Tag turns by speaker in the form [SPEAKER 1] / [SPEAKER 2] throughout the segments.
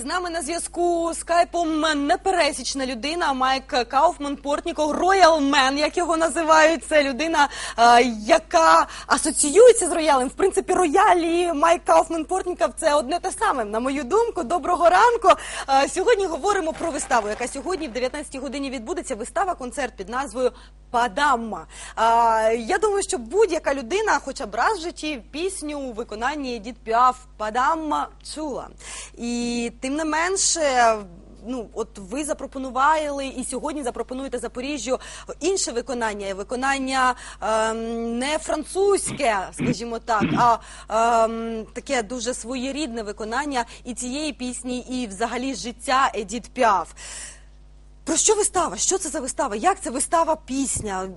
[SPEAKER 1] з нами на зв'язку скайпом непересічна людина Майк Кауфман Портніков, Роял Мен, як його називають. Це людина, е, яка асоціюється з роялем. В принципі, роялі Майк Кауфман Портніков це одне те саме. На мою думку, доброго ранку. Е, Сьогодні говоримо про виставу, яка сьогодні в 19-й годині відбудеться. Вистава концерт під назвою Падамма. Е, Я думаю, що будь-яка людина, хоча б раз в житті, пісню у виконанні Едіт Піаф Падамма чула. І тим не менше. Ну, от ви запропонували і сьогодні запропонуєте Запоріжжю інше виконання, виконання ем, не французьке, скажімо так, а ем, таке дуже своєрідне виконання і цієї пісні, і взагалі життя Едіт Піаф. Про що вистава? Що це за вистава? Як це вистава пісня?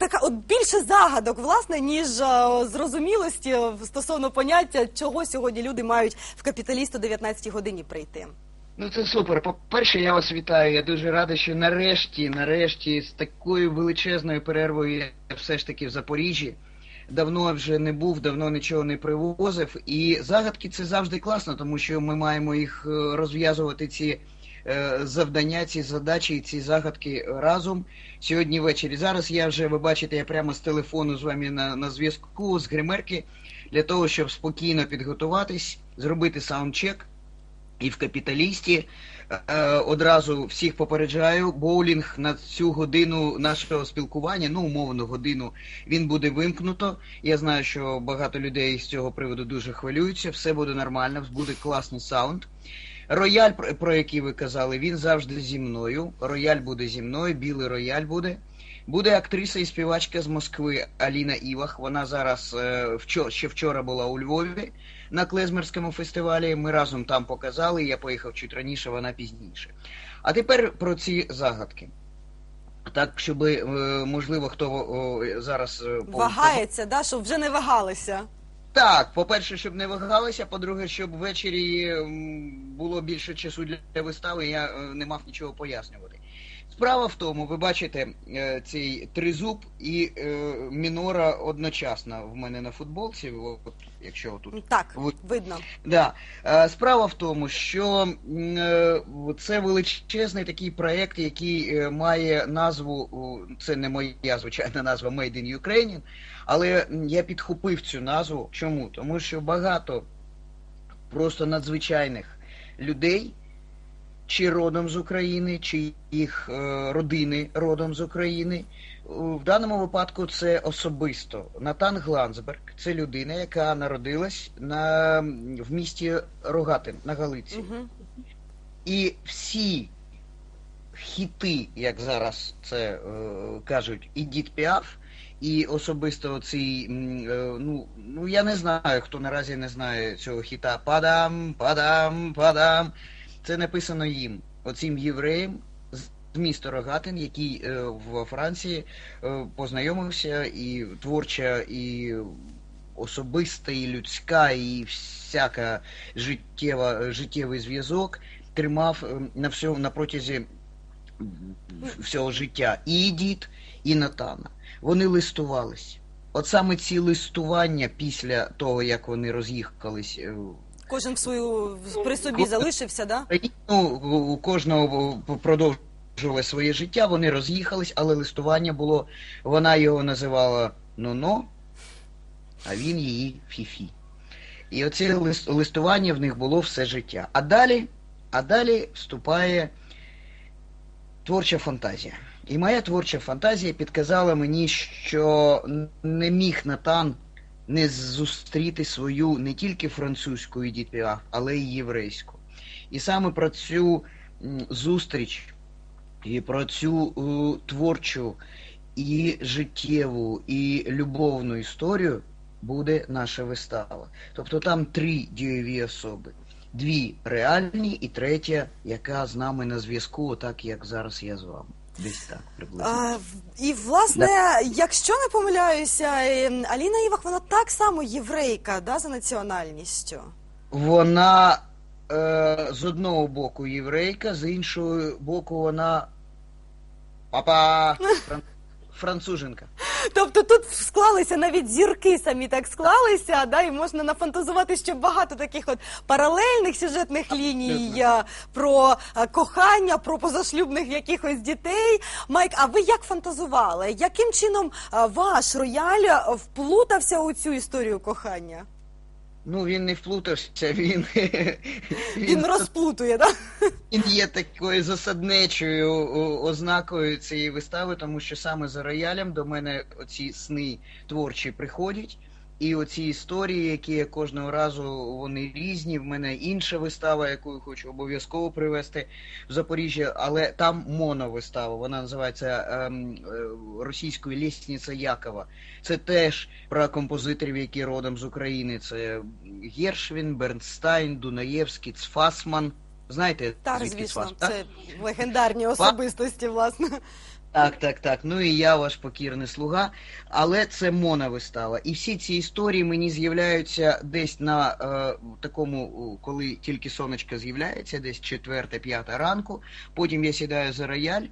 [SPEAKER 1] Така от більше загадок, власне, ніж е, зрозумілості стосовно поняття, чого сьогодні люди мають в капіталісту 19 годині прийти.
[SPEAKER 2] Ну це супер. По-перше, я вас вітаю. Я дуже радий, що нарешті, нарешті, з такою величезною перервою я все ж таки в Запоріжжі. Давно вже не був, давно нічого не привозив. І загадки це завжди класно, тому що ми маємо їх е, розв'язувати ці завдання, ці задачі ці загадки разом сьогодні ввечері. Зараз я вже, ви бачите, я прямо з телефону з вами на, на зв'язку, з гримерки, для того, щоб спокійно підготуватись, зробити саундчек. І в капіталісті е, одразу всіх попереджаю, боулінг на цю годину нашого спілкування, ну умовно годину, він буде вимкнуто. Я знаю, що багато людей з цього приводу дуже хвилюються. Все буде нормально, буде класний саунд. Рояль, про- який ви казали, він завжди зі мною. Рояль буде зі мною, білий рояль буде. Буде актриса і співачка з Москви Аліна Івах. Вона зараз е, вчора, ще вчора була у Львові на Клезмерському фестивалі. Ми разом там показали. Я поїхав чуть раніше, вона пізніше. А тепер про ці загадки. Так, щоб е, можливо хто зараз е,
[SPEAKER 1] Вагається, да, щоб вже не вагалися.
[SPEAKER 2] Так, по-перше, щоб не вагалися, по-друге, щоб ввечері було більше часу для вистави, я е, не мав нічого пояснювати. Справа в тому, ви бачите е, цей тризуб і е, мінора одночасно в мене на футболці, от, якщо тут
[SPEAKER 1] Так,
[SPEAKER 2] Ви-
[SPEAKER 1] видно.
[SPEAKER 2] Да. Е, Справа в тому, що е, це величезний такий проєкт, який е, має назву, це не моя звичайна назва Made in Ukraine, але я підхопив цю назву. Чому? Тому що багато просто надзвичайних людей, чи родом з України, чи їх родини родом з України. В даному випадку це особисто Натан Глансберг. Це людина, яка народилась на, в місті Рогатин на Галиці.
[SPEAKER 1] Угу.
[SPEAKER 2] І всі хіти, як зараз це е, кажуть, і Дід Піаф, і особисто цей, е, ну, ну я не знаю, хто наразі не знає цього хіта. Падам, падам, падам. Це написано їм, оцим євреєм з міста Рогатин, який е, в Франції е, познайомився і творча, і особиста, і людська, і всяка життєва, життєвий зв'язок тримав е, на всьому на протязі всього життя і Едіт, і Натана. Вони листувались. От саме ці листування після того, як вони роз'їхались е,
[SPEAKER 1] Кожен свою при собі залишився, да?
[SPEAKER 2] Ну, у кожного продовжували своє життя, вони роз'їхались, але листування було, вона його називала Ноно, а він її Фіфі. І оце лис- листування в них було все життя. А далі, а далі вступає творча фантазія. І моя творча фантазія підказала мені, що не міг Натан не зустріти свою не тільки французьку Едіт але й єврейську. І саме про цю зустріч і про цю е, творчу і життєву, і любовну історію буде наша вистава. Тобто там три дієві особи. Дві реальні і третя, яка з нами на зв'язку, отак як зараз я з вами. Десь так приблизно.
[SPEAKER 1] А, і власне, якщо не помиляюся, е, Аліна Івах, вона так само єврейка, да, за національністю.
[SPEAKER 2] Вона з одного боку єврейка, з іншого боку вона папа фран- француженка.
[SPEAKER 1] Тобто тут склалися навіть зірки самі так склалися, да, і можна нафантазувати ще багато таких от паралельних сюжетних ліній а, про а, кохання, про позашлюбних якихось дітей. Майк, а ви як фантазували? Яким чином а, ваш рояль вплутався у цю історію кохання?
[SPEAKER 2] Ну він не вплутався, він,
[SPEAKER 1] Він розплутує, так?
[SPEAKER 2] Він є такою засаднечою ознакою цієї вистави, тому що саме за роялем до мене оці сни творчі приходять. І оці історії, які я кожного разу вони різні. В мене інша вистава, яку я хочу обов'язково привезти в Запоріжжя, але там моновистава. Вона називається ем, е, російською лісниця Якова. Це теж про композиторів, які родом з України. Це Гершвін, Бернстайн, Дунаєвський, Цфасман. Знаєте,
[SPEAKER 1] Так, звісно,
[SPEAKER 2] Цфас, так?
[SPEAKER 1] це легендарні особистості, власне.
[SPEAKER 2] Так, так, так. Ну і я ваш покірний слуга. Але це моновистава. І всі ці історії мені з'являються десь на е, такому, коли тільки сонечко з'являється, десь четверта, п'ята ранку. Потім я сідаю за рояль,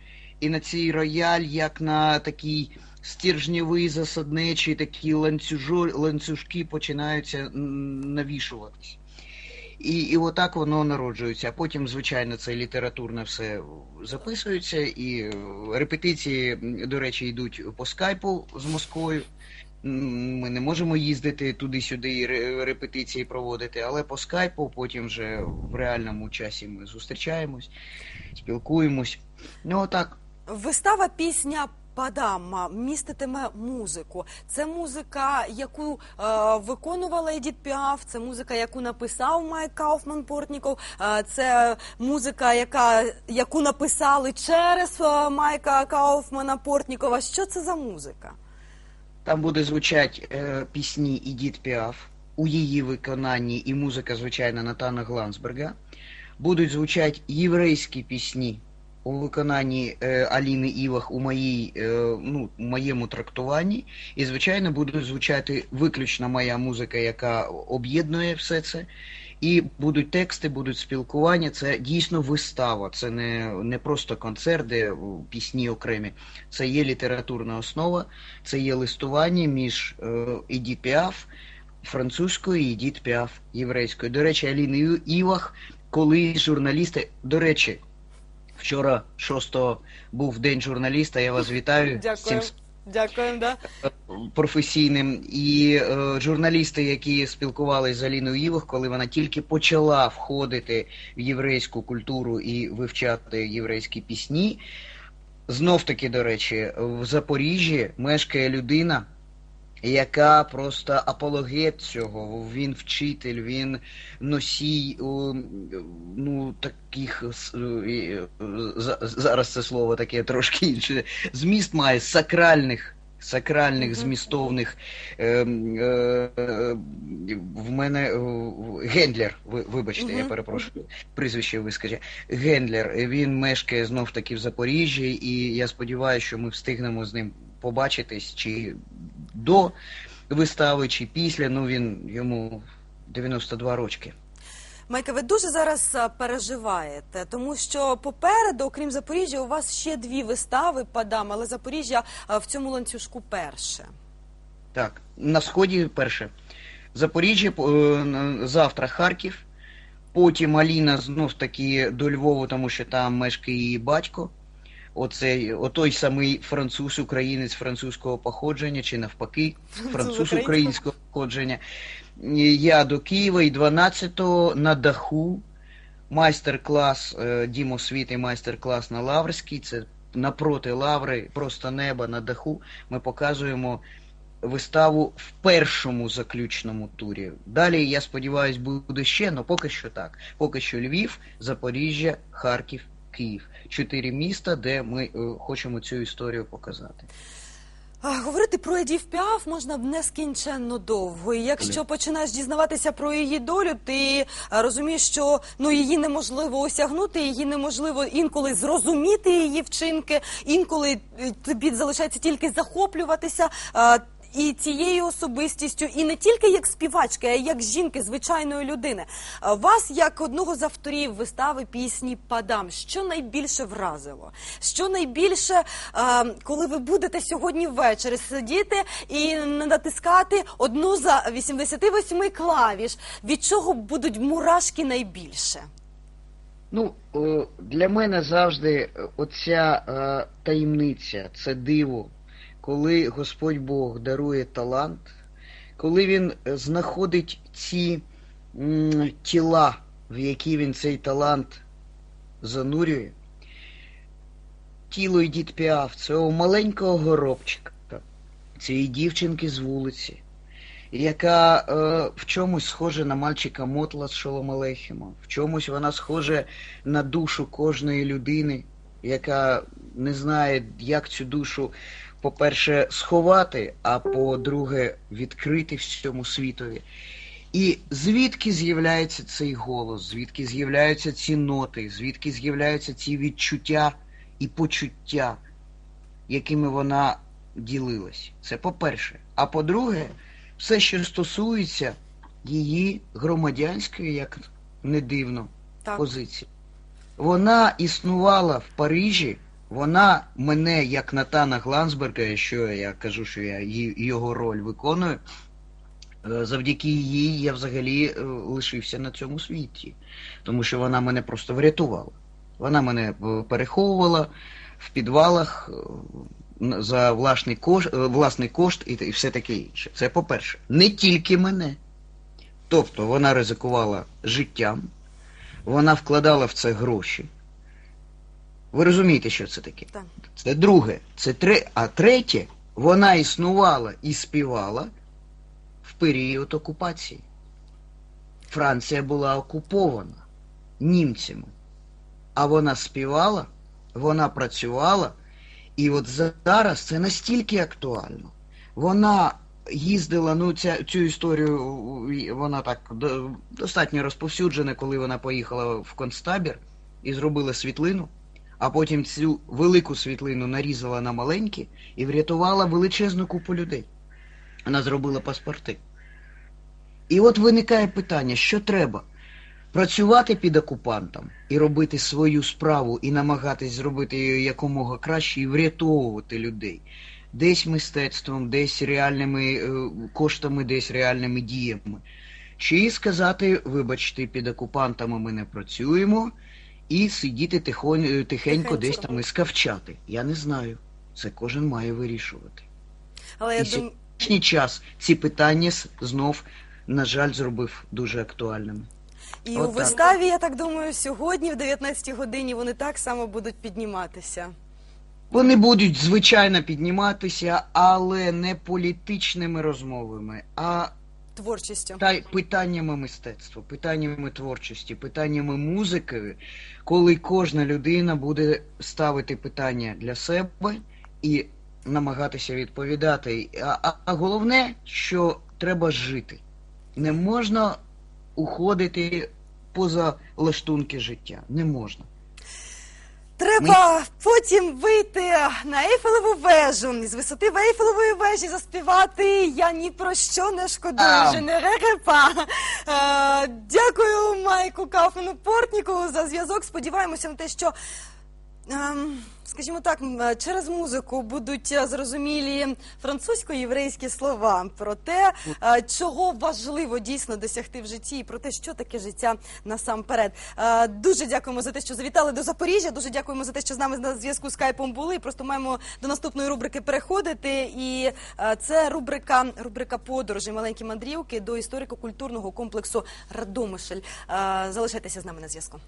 [SPEAKER 2] і на цей рояль, як на такий стержневий засадничий, такі ланцюжо, ланцюжки починаються навішуватись. І, і отак воно народжується. А потім, звичайно, це літературно все записується, і е, репетиції, до речі, йдуть по скайпу з Москвою. Ми не можемо їздити туди-сюди і репетиції проводити, але по скайпу потім вже в реальному часі ми зустрічаємось, спілкуємось. Ну отак.
[SPEAKER 1] Вистава пісня Падама міститиме музику. Це музика, яку е, виконувала Едіт Піаф, це музика, яку написав Майк Кауфман Портніков. Е, це музика, яка, яку написали через е, Майка Кауфмана Портнікова. Що це за музика?
[SPEAKER 2] Там буде звучати е, пісні Ідіт Піаф у її виконанні і музика, звичайно, Натана Глансберга. Будуть звучати єврейські пісні у виконанні е, Аліни Івах у моїй, е, ну, моєму трактуванні. І, звичайно, буде звучати виключно моя музика, яка об'єднує все це. І будуть тексти, будуть спілкування. Це дійсно вистава. Це не, не просто концерт, де пісні окремі. Це є літературна основа, це є листування між е, Піаф французькою і Едіт Піаф єврейською. До речі, Аліни Івах, коли журналісти, до речі, вчора 6-го був день журналіста. Я вас вітаю з цим
[SPEAKER 1] Дякуємо, да.
[SPEAKER 2] професійним. І е, журналісти, які спілкувалися з Аліною Івах, коли вона тільки почала входити в єврейську культуру і вивчати єврейські пісні. Знов таки, до речі, в Запоріжжі мешкає людина, яка просто апологет цього. Він вчитель, він носій ну, таких е, за- зараз це слово таке трошки інше. Зміст має сакральних. Сакральних, змістовних е, е, е, в мене е, Гендлер, ви, вибачте, я перепрошую, прізвище вискажу. Гендлер, він мешкає знов таки в Запоріжжі, і я сподіваюся, що ми встигнемо з ним побачитись чи до вистави, чи після. Ну він йому 92 рочки.
[SPEAKER 1] Майка, ви дуже зараз переживаєте, тому що попереду, окрім Запоріжжя, у вас ще дві вистави Падам, але Запоріжжя в цьому ланцюжку перше.
[SPEAKER 2] Так, на сході перше. Запоріжжя, е, завтра Харків, потім Аліна знов таки до Львова, тому що там мешкає її батько. Оцей, отой самий француз, українець французького походження, чи навпаки, француз українського походження. Я до Києва і 12-го на даху майстер-клас е, Дімо Світ майстер-клас на Лаврській. Це напроти Лаври, просто неба на даху. Ми показуємо виставу в першому заключному турі. Далі, я сподіваюся, буде ще, але поки що так. Поки що Львів, Запоріжжя, Харків, Київ. Чотири міста, де ми е, хочемо цю історію показати.
[SPEAKER 1] Говорити про Едів Піаф можна нескінченно довго. І якщо починаєш дізнаватися про її долю, ти розумієш, що ну її неможливо осягнути, її неможливо інколи зрозуміти її вчинки, інколи е, тобі залишається тільки захоплюватися. І цією особистістю, і не тільки як співачки, а й як жінки, звичайної людини. Е, Вас, як одного з авторів вистави пісні Падам, що найбільше вразило? Що найбільше, е, коли ви будете сьогодні ввечері сидіти і натискати одну за 88 клавіш, від чого будуть мурашки найбільше?
[SPEAKER 2] Ну, для мене завжди е, оця е, таємниця, це диво, коли Господь Бог дарує талант, коли Він е, знаходить ці тіла, в які він цей талант занурює. Тіло Едіт Піаф, цього маленького горобчика, цієї дівчинки з вулиці, яка е, в чомусь схожа на мальчика Мотла з Шолом Алейхема, в чомусь вона схожа на душу кожної людини, яка не знає, як цю душу, по-перше, сховати, а по-друге, відкрити всьому світові. І звідки з'являється цей голос, звідки з'являються ці ноти, звідки з'являються ці відчуття і почуття, якими вона ділилась. Це по-перше. А по-друге, все, що стосується її громадянської, як не дивно,
[SPEAKER 1] Так.
[SPEAKER 2] позиції. Вона існувала в Парижі, вона мене, як Натана Глансберга, що я кажу, що я його роль виконую, е, завдяки їй я взагалі е, лишився на цьому світі. Тому що вона мене просто врятувала. Вона мене е, переховувала в підвалах за власний кошт, власний кошт і все таке інше. Це по-перше. Не тільки мене. Тобто вона ризикувала життям, вона вкладала в це гроші. Ви розумієте, що це таке?
[SPEAKER 1] Так.
[SPEAKER 2] Це друге. Це тре... А третє, вона існувала і співала в період окупації. Франція була окупована німцями. А вона співала, вона працювала, і от зараз це настільки актуально. Вона їздила, ну ця, цю історію, вона так до- достатньо розповсюджена, коли вона поїхала в концтабір і зробила світлину, а потім цю велику світлину нарізала на маленькі і врятувала величезну купу людей. Вона зробила паспорти. І от виникає питання, що треба? Працювати під окупантом і робити свою справу і намагатись зробити її якомога краще і врятовувати людей. Десь мистецтвом, десь реальними е, коштами, десь реальними діями. Чи сказати, вибачте, під окупантами ми не працюємо, і сидіти тихонь, е, тихенько
[SPEAKER 1] Тихенько.
[SPEAKER 2] десь там і скавчати. Я не знаю. Це кожен має вирішувати.
[SPEAKER 1] Але я
[SPEAKER 2] І
[SPEAKER 1] думаю.
[SPEAKER 2] сьогоднішній час ці питання знов, на жаль, зробив дуже актуальними.
[SPEAKER 1] І
[SPEAKER 2] От
[SPEAKER 1] у
[SPEAKER 2] так.
[SPEAKER 1] виставі, я так думаю, сьогодні в 19 годині вони так само будуть підніматися.
[SPEAKER 2] Вони будуть звичайно підніматися, але не політичними розмовами, а
[SPEAKER 1] Творчістю.
[SPEAKER 2] та питаннями мистецтва, питаннями творчості, питаннями музики, коли кожна людина буде ставити питання для себе і намагатися відповідати. А, а, головне, що треба жити. Не можна уходити поза лаштунки життя. Не можна.
[SPEAKER 1] Треба потім вийти на Ейфелеву вежу і з висоти Ейфелевої вежі заспівати Я ні про що не шкодую, Женере регепа. Е, Дякую Майку Кауфману Портніку за зв'язок. Сподіваємося на те, що. Ем, Скажімо так, е, через музику будуть е, зрозумілі французько-єврейські слова про те, е, чого важливо дійсно досягти в житті, і про те, що таке життя насамперед. Дуже дякуємо за те, що завітали до Запоріжжя. Дуже дякуємо за те, що з нами на зв'язку з скайпом були. Просто маємо до наступної рубрики переходити. І це рубрика рубрика подорожі маленькі мандрівки до історико-культурного комплексу Радомишль. Е, Залишайтеся з нами на зв'язку.